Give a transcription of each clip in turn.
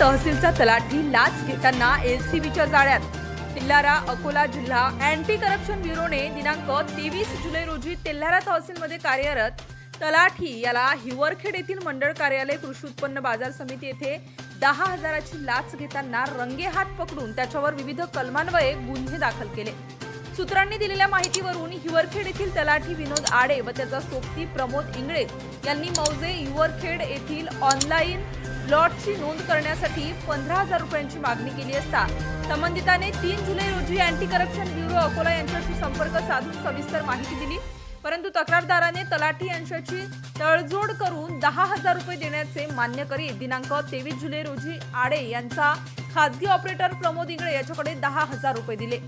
तहसीलचा तलाठी लाच घेताना एलसीबीच्या जाळ्यात. तेल्हारा अकोला जिल्हा अँटी करप्शन ब्युरोने दिनांक तेवीस जुलै रोजी तेल्हारा तहसीलमध्ये कार्यरत तलाठी याला हिवरखेड येथील मंडळ कार्यालय कृषी उत्पन्न बाजार समिती येथे दहा हजाराची लाच घेताना रंगेहात पकडून त्याच्यावर विविध कलमान्वये गुन्हे दाखल केले. सूत्रांनी दिलेल्या माहितीवरून हिवरखेड येथील तलाठी विनोद आडे व त्याचा सोबती प्रमोद इंगळे यांनी मौजे हिवरखेड येथील ऑनलाईन लॉटची नोंद करण्यासाठी पंधरा हजार रुपयांची मागणी केली असता संबंधिताने तीन जुलै रोजी अँटी करप्शन ब्युरो अकोला यांच्याशी संपर्क साधून सविस्तर माहिती दिली. परंतु तक्रारदाराने तलाठी यांच्याची तळजोड करून दहा हजार रुपये देण्याचे मान्य करीत दिनांक तेवीस जुलै रोजी आडे यांचा खाजगी ऑपरेटर प्रमोद इंगळे याच्याकडे दहा हजार रुपये दिले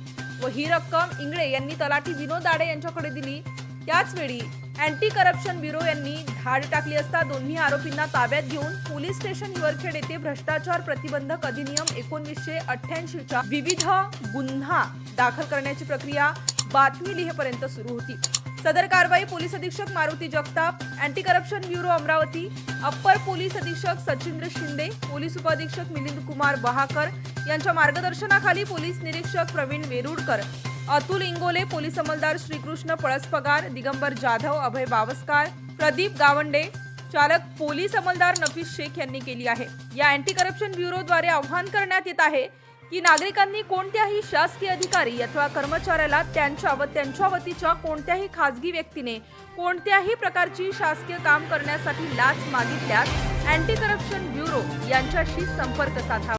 व ही रक्कम इंगळे यांनी तलाठी विनोद आडे यांच्याकडे दिली. त्याचवेळी अँटी करप्शन ब्युरो यांनी धाड टाकली असता दोन्ही आरोपींना ताब्यात घेऊन पोलीस स्टेशन हिवरखेड येथे भ्रष्टाचार प्रतिबंधक अधिनियम एकोणवीसशे अठ्ठ्याऐंशीच्या विविध गुन्हा दाखल करण्याची प्रक्रिया बातमी लिहेपर्यंत सुरू होती. सदर कारवाई पोलीस अधीक्षक Maruti Jagtap anti corruption bureau Amravati upper police अधीक्षक सचिंद्र शिंदे पोलीस उपअधीक्षक मिलिंद कुमार बहाकर यांच्या मार्गदर्शनाखाली पोलीस निरीक्षक प्रवीण वेरुडकर अतुल इंगोले पोलीस अंमलदार श्रीकृष्ण पळसपगार दिगंबर जाधव अभय बावस्कार प्रदीप गावंडे चालक पोलीस अंमलदार नफीस शेख यांनी केली आहे. या अँटी करप्शन ब्युरोद्वारे आव्हान करण्यात येत आहे की नागरिकांनी कोणत्याही शासकीय अधिकारी अथवा कर्मचाऱ्याला त्यांच्या व त्यांच्या वतीच्या कोणत्याही खासगी व्यक्तीने कोणत्याही प्रकारची शासकीय काम करण्यासाठी लाच मागितल्यास अँटी करप्शन ब्युरो यांच्याशी संपर्क साधावा.